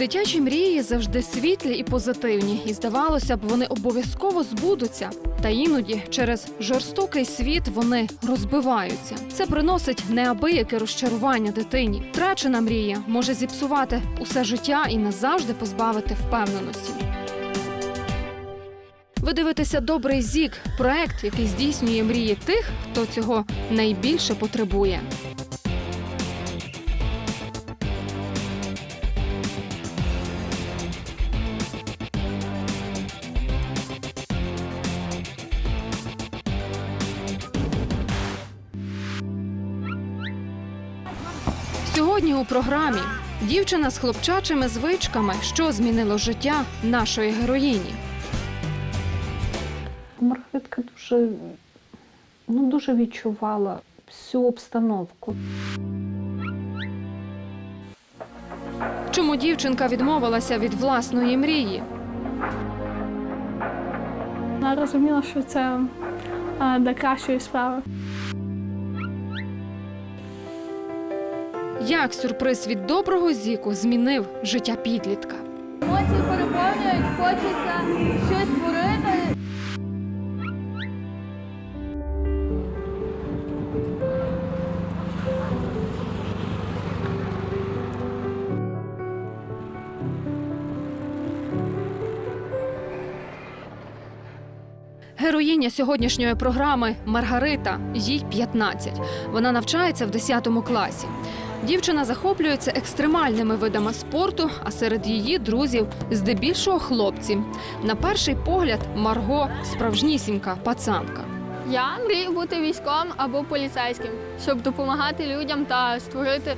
Дитячі мрії завжди світлі і позитивні, і здавалося б, вони обов'язково збудуться. Та іноді через жорстокий світ вони розбиваються. Це приносить неабияке розчарування дитині. Втрачена мрія може зіпсувати усе життя і назавжди позбавити впевненості. Ви дивитеся добрий зік проект, який здійснює мрії тих, хто цього найбільше потребує. Програмі дівчина з хлопчачими звичками, що змінило життя нашої героїні. Маргаритка дуже, ну, дуже відчувала всю обстановку. Чому дівчинка відмовилася від власної мрії? Вона розуміла, що це е, для кращої справи. Як сюрприз від доброго зіку змінив життя підлітка? Емоції переповнюють, хочеться щось творити. Героїня сьогоднішньої програми Маргарита. Їй 15. Вона навчається в 10 класі. Дівчина захоплюється екстремальними видами спорту, а серед її друзів здебільшого хлопці. На перший погляд, Марго справжнісінька пацанка. Я мрію бути військовим або поліцейським, щоб допомагати людям та створити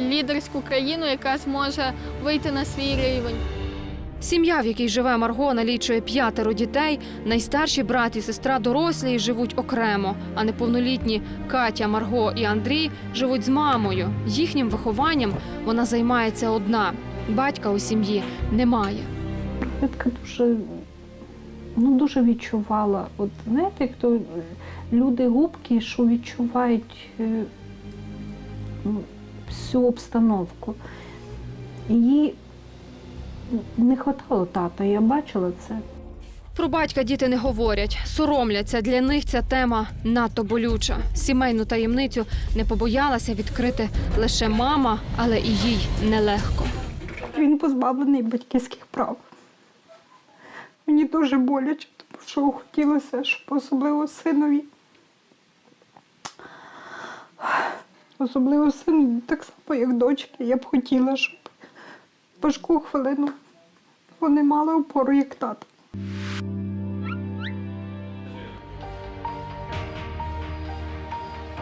лідерську країну, яка зможе вийти на свій рівень. Сім'я, в якій живе Марго, налічує п'ятеро дітей. Найстарші брат і сестра дорослі і живуть окремо, а неповнолітні Катя, Марго і Андрій живуть з мамою. Їхнім вихованням вона займається одна. Батька у сім'ї немає. Маргаритка дуже, ну, дуже відчувала. От знаєте, як то люди губкі, що відчувають е, всю обстановку. Їй не хватало тата, я бачила це. Про батька діти не говорять, соромляться. Для них ця тема надто болюча. Сімейну таємницю не побоялася відкрити лише мама, але і їй нелегко. Він позбавлений батьківських прав. Мені дуже боляче, тому що хотілося, щоб особливо синові. Особливо син, так само, як дочки, я б хотіла, щоб важку хвилину вони мали опору як тата.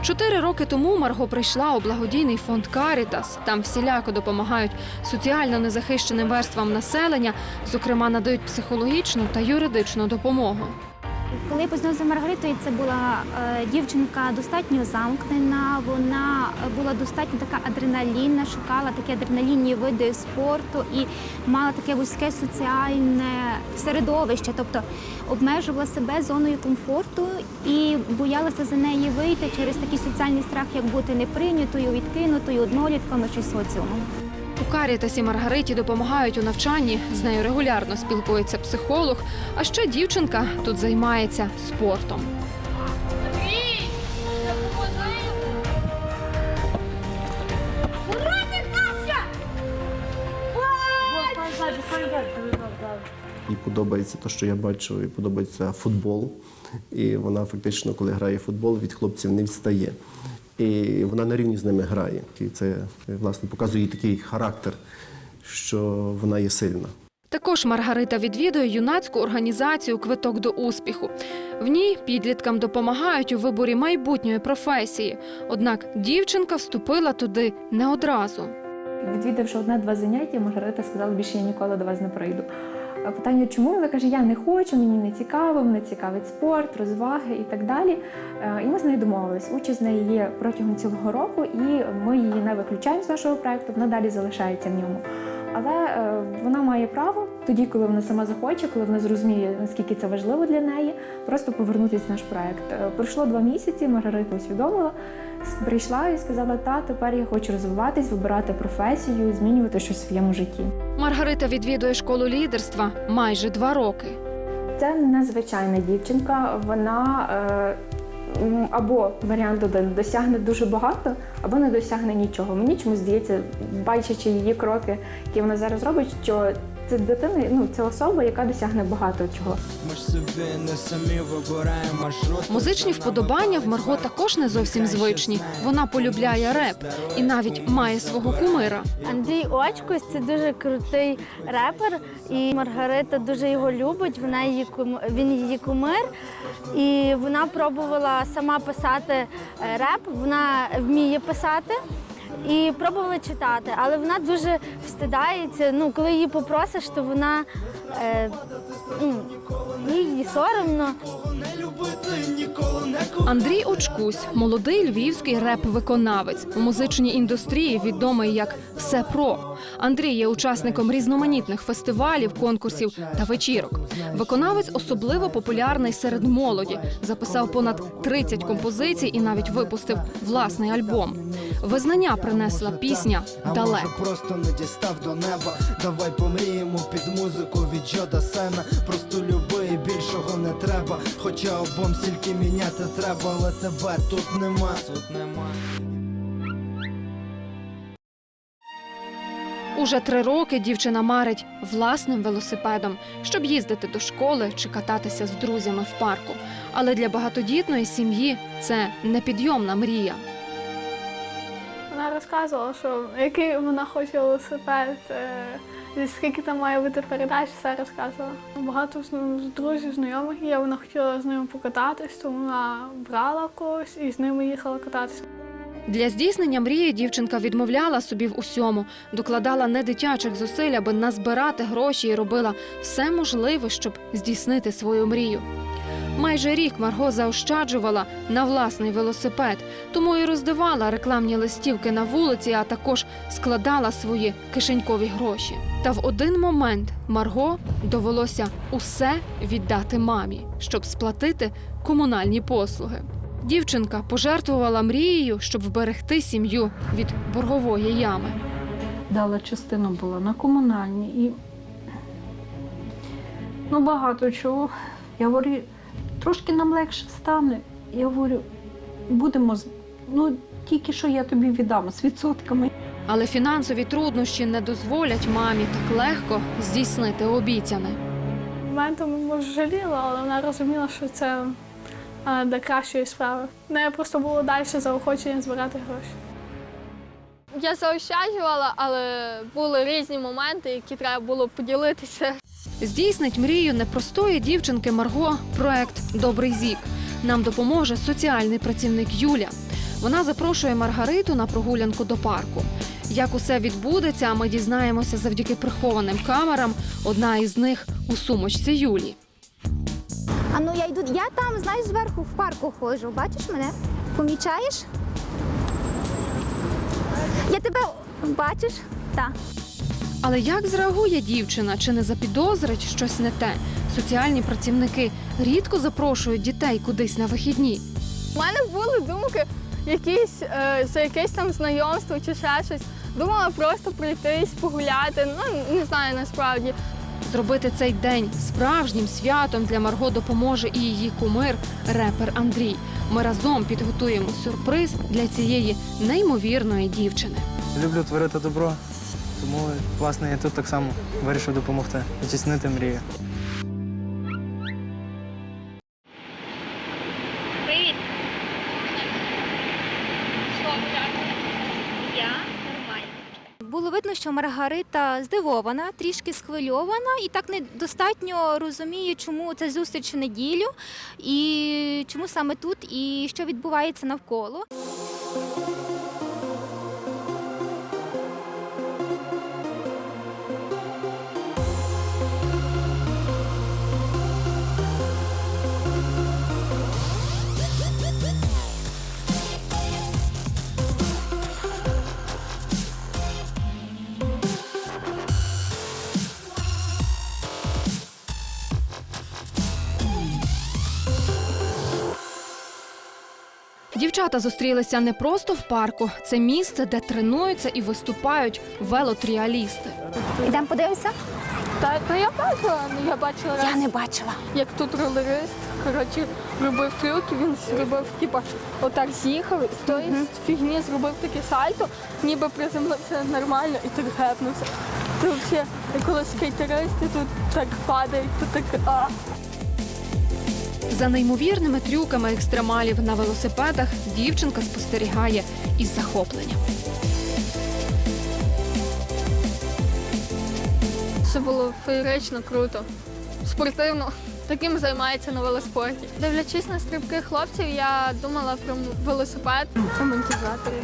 Чотири роки тому Марго прийшла у благодійний фонд Карітас. Там всіляко допомагають соціально незахищеним верствам населення, зокрема надають психологічну та юридичну допомогу. Коли я познайомилася з Маргаритою, це була е, дівчинка достатньо замкнена. Вона була достатньо така адреналінна, шукала такі адреналінні види спорту і мала таке вузьке соціальне середовище, тобто обмежувала себе зоною комфорту і боялася за неї вийти через такий соціальний страх, як бути неприйнятою, відкинутою, однолітками чи соціумом. У Карітасі Маргариті допомагають у навчанні. З нею регулярно спілкується психолог. А ще дівчинка тут займається спортом. Їй подобається те, що я бачу, їй подобається футбол. І вона фактично, коли грає в футбол, від хлопців не відстає. І вона на рівні з ними грає. І це власне показує такий характер, що вона є сильна. Також Маргарита відвідує юнацьку організацію Квиток до успіху. В ній підліткам допомагають у виборі майбутньої професії. Однак дівчинка вступила туди не одразу. Відвідавши одне-два заняття, Маргарита сказала, більше я ніколи до вас не прийду. Питання, чому вона каже, я не хочу, мені не цікаво, мене цікавить спорт, розваги і так далі. Е, І ми з нею домовились. Участь з неї є протягом цілого року, і ми її не виключаємо з нашого проекту, вона далі залишається в ньому. Але е, вона має право тоді, коли вона сама захоче, коли вона зрозуміє, наскільки це важливо для неї, просто повернутися в наш проект. Е, Пройшло два місяці, Маргарита усвідомила, прийшла і сказала: та тепер я хочу розвиватись, вибирати професію, змінювати щось в своєму житті. Маргарита відвідує школу лідерства майже два роки. Це незвичайна дівчинка. Вона е, або варіант один досягне дуже багато, або не досягне нічого. Мені чомусь здається, бачачи її кроки, які вона зараз робить, що це дитина, ну це особа, яка досягне багато чого. Ми ж собі не самі вибираємо маршрут. Музичні вподобання в Марго також не зовсім звичні. Вона полюбляє реп і навіть має свого кумира. Андрій Очкось це дуже крутий репер, і Маргарита дуже його любить. Вона її кум... він її кумир, і вона пробувала сама писати е, реп. Вона вміє писати. І пробувала читати, але вона дуже встидається. Ну, коли її попросиш, то вона е, їй соромно. Андрій Очкусь молодий львівський реп-виконавець у музичній індустрії, відомий як все про. Андрій є учасником різноманітних фестивалів, конкурсів та вечірок. Виконавець особливо популярний серед молоді. Записав понад 30 композицій і навіть випустив власний альбом. Визнання принесла пісня А далеко. може просто не дістав до неба. Давай помріємо під музику від Джода Сена. Просто люби і більшого не треба. Хоча обом стільки міняти треба, але тебе тут нема. Тут нема. Уже три роки дівчина марить власним велосипедом, щоб їздити до школи чи кататися з друзями в парку. Але для багатодітної сім'ї це непідйомна мрія. Вона розказувала, що який вона хоче велосипед, е, скільки там має бути передач, все розказувала. Багато друзів, знайомих є, вона хотіла з ними покататись, тому вона брала когось і з ними їхала кататися. Для здійснення мрії дівчинка відмовляла собі в усьому, докладала недитячих зусиль, аби назбирати гроші і робила все можливе, щоб здійснити свою мрію. Майже рік Марго заощаджувала на власний велосипед, тому і роздавала рекламні листівки на вулиці, а також складала свої кишенькові гроші. Та в один момент Марго довелося усе віддати мамі, щоб сплатити комунальні послуги. Дівчинка пожертвувала мрією, щоб вберегти сім'ю від боргової ями. Дала частину була на комунальні і ну, багато чого. Я говорю, трошки нам легше стане. Я говорю, будемо з- ну, тільки що я тобі віддам з відсотками. Але фінансові труднощі не дозволять мамі так легко здійснити обіцяне. Моментом може жаліла, але вона розуміла, що це е, для кращої справи. В неї просто було далі заохочення збирати гроші. Я заощаджувала, але були різні моменти, які треба було поділитися. Здійснить мрію непростої дівчинки Марго проект Добрий зік. Нам допоможе соціальний працівник Юля. Вона запрошує Маргариту на прогулянку до парку. Як усе відбудеться, ми дізнаємося завдяки прихованим камерам. Одна із них у сумочці Юлі. А ну я йду, я там, знаєш, зверху в парку ходжу. Бачиш мене? Помічаєш? Я тебе бачиш? Так. Але як зреагує дівчина? Чи не запідозрить щось не те? Соціальні працівники рідко запрошують дітей кудись на вихідні. У мене були думки якісь е, за якесь там знайомство чи ще щось. Думала просто пройтись, погуляти. Ну не знаю насправді. Зробити цей день справжнім святом для Марго допоможе і її кумир, репер Андрій. Ми разом підготуємо сюрприз для цієї неймовірної дівчини. Люблю творити добро, тому власне я тут так само вирішив допомогти здійснити мрію. Привіт. Я. Було видно, що Маргарита здивована, трішки схвильована і так недостатньо розуміє, чому це зустріч в неділю, і чому саме тут, і що відбувається навколо. Дівчата зустрілися не просто в парку. Це місце, де тренуються і виступають велотріалісти. Ідемо подивимося? Та, та я бачила, ну, я бачила раз, Я не бачила. як тут ролерист, коротше, робив трюк, він зробив, типа, отак з'їхав, з тої фігні зробив таке сальто, ніби приземлився нормально і так гепнувся. Це взагалі, коли скейтеристи тут так падають, то так а. За неймовірними трюками екстремалів на велосипедах дівчинка спостерігає із захопленням. Це було феєрично круто, спортивно. Таким займається на велоспорті. Дивлячись на стрибки хлопців, я думала про велосипед. Амортизатори.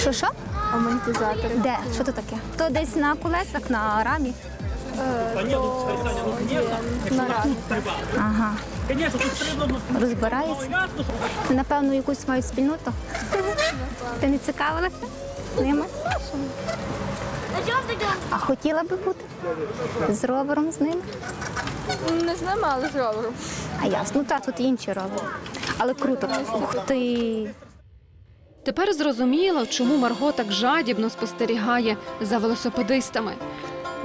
Що що? Амортизатори. Де? Що це таке? То десь на колесах, на рамі. Е, на рамі. Ага. Розбирається. Напевно, якусь мають спільноту. Ти не цікавилася ними? А хотіла би бути з ровером з ними? Не з ними, але з ровером. А ясно, та тут інші ровери. Але круто. Ух ти. Тепер зрозуміло, чому Марго так жадібно спостерігає за велосипедистами.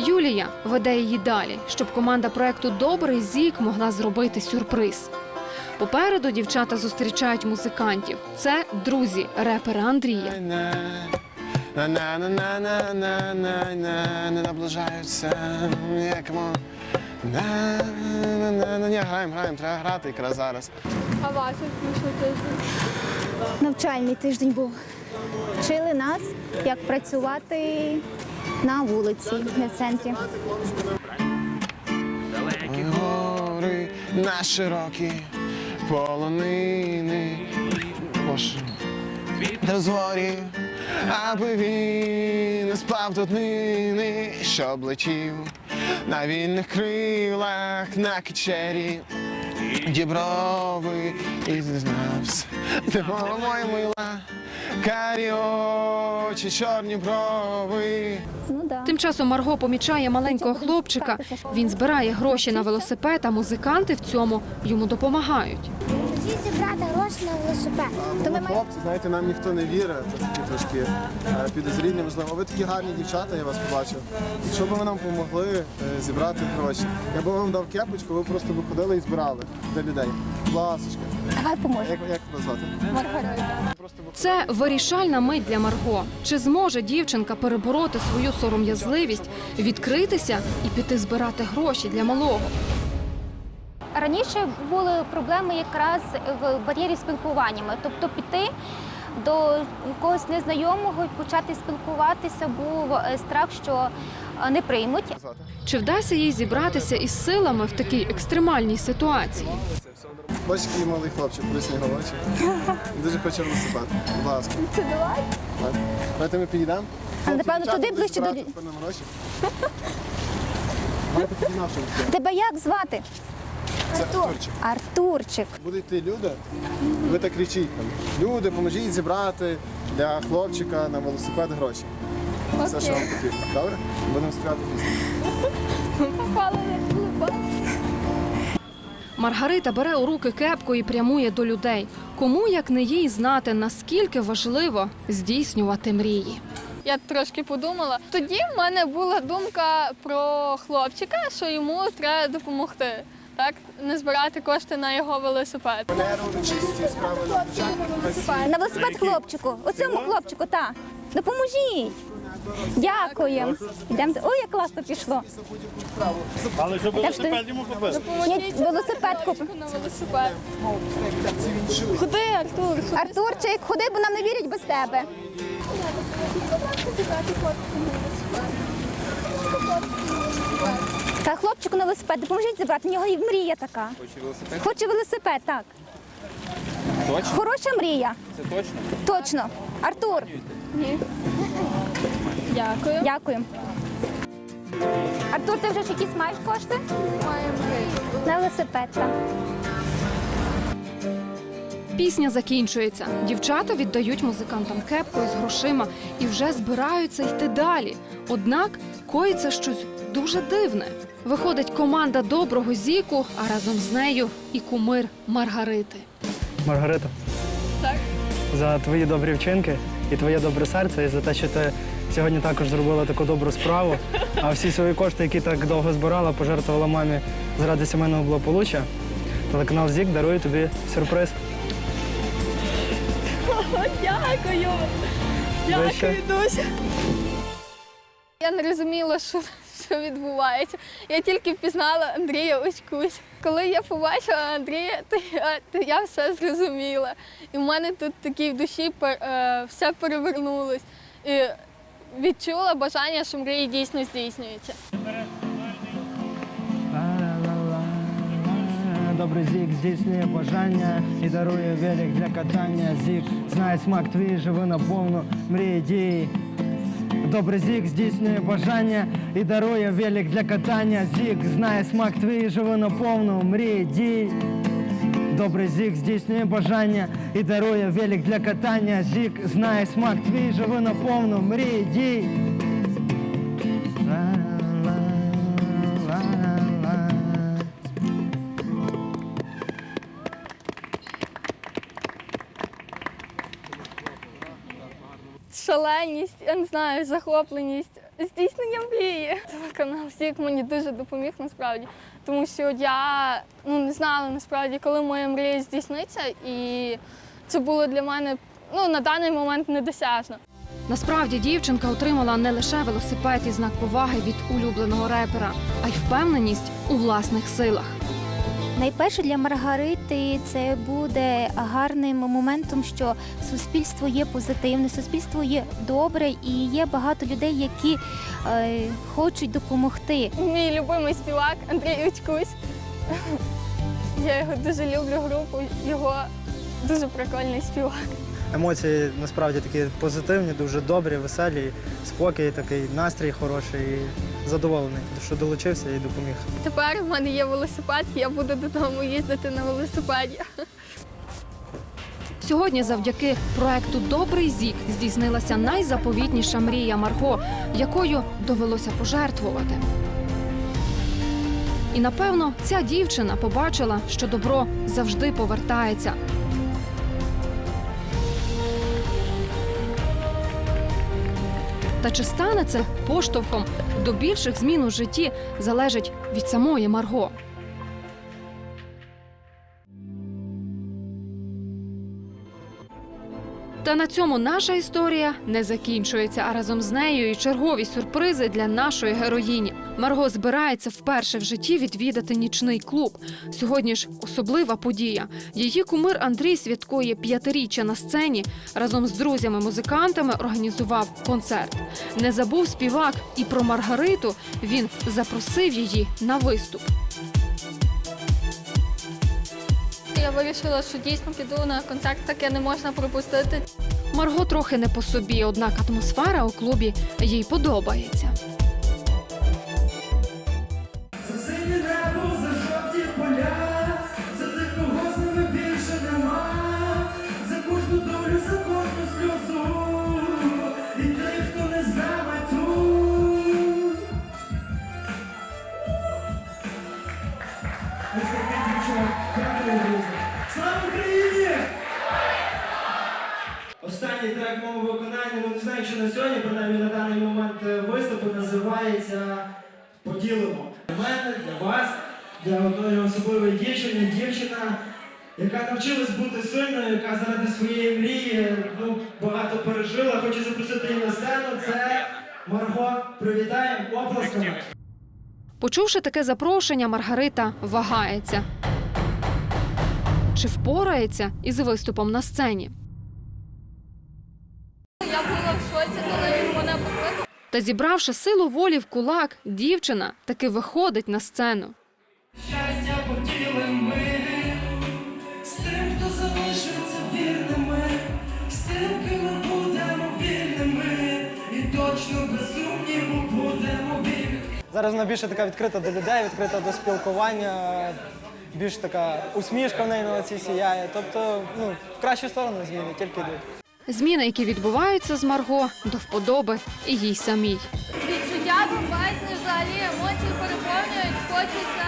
Юлія веде її далі, щоб команда проекту Добрий зік могла зробити сюрприз. Попереду дівчата зустрічають музикантів. Це друзі репера Андрія. На на на на не наближаються. Граємо, граємо, треба грати якраз зараз. А ваші пішли тиждень? Навчальний тиждень був. Вчили нас, як працювати на вулиці, не в центрі. Гори на широкі полонини. Боже. Розгорі, аби він не спав тут нини, щоб летів на вільних крилах на кичері. Діброви і зізнався, ти мова моя мила, карі очі, чорні брови. Ну. Тим часом Марго помічає маленького хлопчика. Він збирає гроші на велосипед, а музиканти в цьому йому допомагають. Всі зібрати гроші на велосипед. То ми маємо Хлопці, знаєте, нам ніхто не вірить, такі трошки е, підозрілі, можливо. Ви такі гарні дівчата, я вас побачив. Якщо б ви нам допомогли е, зібрати гроші, я б вам дав кепочку, ви просто б ходили і збирали для людей. Ласочка. давай поможемо. Як, як вас звати? Маргарита. Просто Це вирішальна мить для Марго. Чи зможе дівчинка перебороти свою сором'язливість, відкритися і піти збирати гроші для малого? Раніше були проблеми якраз в бар'єрі спілкуваннями, тобто піти до когось незнайомого і почати спілкуватися, був е, страх, що е, не приймуть. Чи вдасться їй зібратися із силами в такій екстремальній ситуації? Бачиш, який малий хлопчик, присні. Дуже хоче велосипед. Будь ласка. Це давай. Давайте ми підійдемо. А, напевно, туди ближче до. Тебе як звати? Це Артурчик. Артурчик. Будуть йти люди, ви так кричіть там. Люди, поможіть зібрати для хлопчика на велосипед гроші. Все, що вам потрібно. Добре? Будемо співати пісню. Попали на клуба. Маргарита бере у руки кепку і прямує до людей. Кому як не їй знати, наскільки важливо здійснювати мрії. Я трошки подумала. Тоді в мене була думка про хлопчика, що йому треба допомогти. Так, не збирати кошти на його велосипед. На велосипед хлопчику. Оцьому хлопчику, так. Допоможіть. Дякуємо. Ідемо. Ой, як класно пішло. Але щоб велосипед йому купити. Ні, велосипед куп. На велосипед. Ходи, Артур. Артурчик, ходи, бо нам не вірять без тебе. Та хлопчику на велосипед, допоможіть забрати, В нього і мрія така. Хоче велосипед? Хоче велосипед, так. Точно? Хороша мрія. Це точно? Точно. Артур, Дякую. дякую. Артур, ти вже ж якісь маєш кошти? На велосипед, так. Пісня закінчується. Дівчата віддають музикантам кепку із грошима і вже збираються йти далі. Однак коїться щось дуже дивне. Виходить команда доброго зіку, а разом з нею і кумир Маргарити. Маргарита, Так. за твої добрі вчинки і твоє добре серце, і за те, що ти сьогодні також зробила таку добру справу. А всі свої кошти, які так довго збирала, пожертвувала мамі заради сімейного благополуччя. Телеканал ЗІК дарує тобі сюрприз. Дякую. Дякую, Дуся. Я не розуміла, що, що відбувається. Я тільки впізнала Андрія Очкусь. Коли я побачила Андрія, то я, то я все зрозуміла. І в мене тут такій в душі е, все перевернулось. І відчула бажання, що мрії дійсно здійснюються. Добрий зік здійснює бажання і дарує велик для катання. Зік знає смак твій, живи наповну, мрії дії. Добрий зік здійснює бажання і дарує велик для катання. Зік знає смак твій, живи наповну, мрії дій. Добрий зік здійснює бажання і дарує велик для катання. Зік знає смак твій, живи наповну, мрії дій. Шаленість, я не знаю, захопленість, здійснення мрії. Телеканал Сік мені дуже допоміг насправді, тому що я ну, не знала насправді, коли моя мрія здійсниться, і це було для мене ну, на даний момент недосяжно. Насправді дівчинка отримала не лише велосипед і знак поваги від улюбленого репера, а й впевненість у власних силах. Найперше для Маргарити це буде гарним моментом, що суспільство є позитивне, суспільство є добре і є багато людей, які е, хочуть допомогти. Мій любимий співак Андрій Очкусь. Я його дуже люблю групу, його дуже прикольний співак. Емоції насправді такі позитивні, дуже добрі, веселі, спокій, такий настрій хороший задоволений, що долучився і допоміг. Тепер в мене є велосипед, я буду додому їздити на велосипеді. Сьогодні, завдяки проекту Добрий зік здійснилася найзаповітніша мрія Марго, якою довелося пожертвувати. І напевно ця дівчина побачила, що добро завжди повертається. Та чи стане це поштовхом до більших змін у житті залежить від самої Марго. Та на цьому наша історія не закінчується, а разом з нею і чергові сюрпризи для нашої героїні. Марго збирається вперше в житті відвідати нічний клуб. Сьогодні ж особлива подія. Її кумир Андрій святкує п'ятиріччя на сцені. Разом з друзями-музикантами організував концерт. Не забув співак і про Маргариту. Він запросив її на виступ. Я вирішила, що дійсно піду на концерт, таке не можна пропустити. Марго трохи не по собі, однак атмосфера у клубі їй подобається. Трек мого виконання, ну не знаю, чи на сьогодні, принаймні на даний момент е, виступу називається Поділимо. Для мене, для вас, для одної особливої дівчини, дівчина, яка навчилась бути сильною, яка заради своєї мрії ну, багато пережила. Хочу запросити її на сцену. Це Марго. Привітаємо оплесками. Почувши таке запрошення, Маргарита вагається. Чи впорається із виступом на сцені? Та зібравши силу волі в кулак, дівчина таки виходить на сцену. Щастя поділимо ми з тим, хто залишиться вірними, з тим, ким ми будемо вільними, і точно без сумніву будемо вільними. Зараз вона більше така відкрита до людей, відкрита до спілкування, більш така усмішка в неї на лиці сіяє. Тобто, ну, в кращу сторону зміни тільки йдуть. Зміни, які відбуваються з Марго, до вподоби і їй самій. Відчуття бомбезні, взагалі емоції переповнюють, хочеться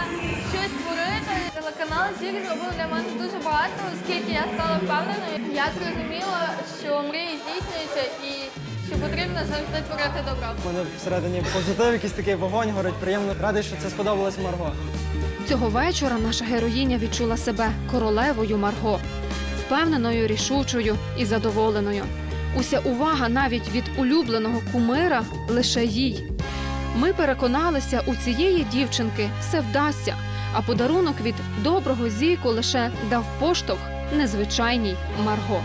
щось творити. Телеканал зір зробив для мене дуже багато, оскільки я стала впевненою. Я зрозуміла, що мрії здійснюються і що потрібно завжди творити добро. У мене всередині позитив, якийсь такий вогонь горить. Приємно радий, що це сподобалось Марго. Цього вечора наша героїня відчула себе королевою Марго, впевненою, рішучою і задоволеною. Уся увага навіть від улюбленого кумира лише їй. Ми переконалися, у цієї дівчинки все вдасться, а подарунок від доброго зійку лише дав поштовх незвичайній Марго.